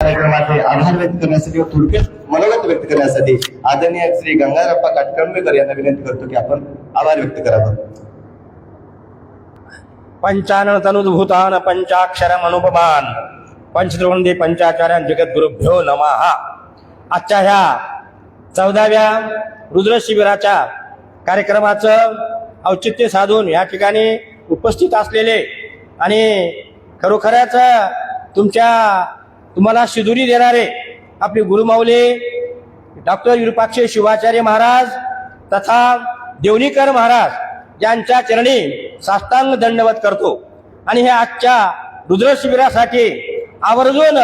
कार्यक्रमाचे आभार व्यक्त करण्यासाठी व थोडक्यात मनोगत व्यक्त करण्यासाठी आदरणीय श्री गंगाराप्पा काटकळंबेकर यांना विनंती करतो की आपण आभार व्यक्त करावं. पंचान तनुद्भूतान पंचाक्षरम अनुपमान। पंचद्रोंदी पंचाचार्यान जगद्गुरुभ्यो नमहा आजच्या ह्या चौदाव्या रुद्र शिबिराच्या कार्यक्रमाचं औचित्य साधून या ठिकाणी उपस्थित असलेले आणि खरोखरच तुमच्या तुम्हाला शिदुरी देणारे आपले गुरुमाऊले डॉक्टर विरुपाक्षे शिवाचार्य महाराज तथा देवणीकर महाराज यांच्या चरणी साष्टांग दंडवत करतो. आणि हे आजच्या रुद्र शिबिरासाठी आवर्जून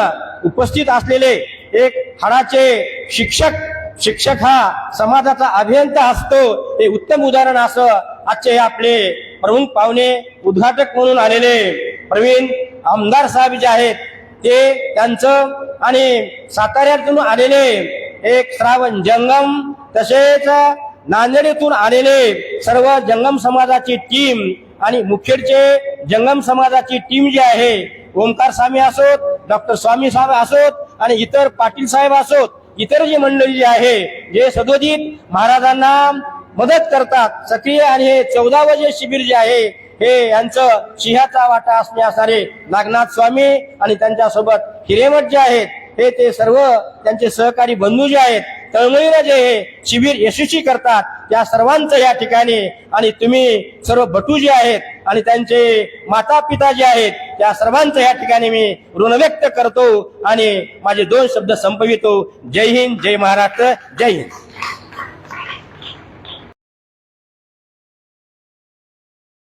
उपस्थित असलेले एक हाडाचे शिक्षक शिक्षक हा समाजाचा अभियंता असतो हे उत्तम उदाहरण असं आजचे हे आपले प्रमुख पाहुणे उद्घाटक म्हणून आलेले प्रवीण आमदार साहेब जे आहेत ते त्यांचं आणि साताऱ्यातून आलेले एक श्रावण जंगम तसेच नांदेडीतून आलेले सर्व जंगम समाजाची टीम आणि मुखेडचे जंगम समाजाची टीम जी आहे ओमकार स्वामी असोत डॉक्टर स्वामी साहेब असोत आणि इतर पाटील साहेब असोत इतर जी मंडळी जी आहे जे सदोदित महाराजांना मदत करतात. सक्रिय आणि हे चौदावं जे शिबिर जे आहे हे यांचं सिंहाचा वाटा असणे असणारे नागनाथ स्वामी आणि त्यांच्यासोबत हिरेमठ जे आहेत हे ते सर्व त्यांचे सहकारी बंधू जे आहेत तळमळीनं जे हे शिबिर यशस्वी करतात त्या सर्वांचं या ठिकाणी आणि तुम्ही सर्व बटू जे आहेत आणि त्यांचे माता पिता जे आहेत त्या सर्वांचं या ठिकाणी मी ऋण व्यक्त करतो आणि माझे दोन शब्द संपवितो. जय हिंद जय महाराष्ट्र जय हिंद.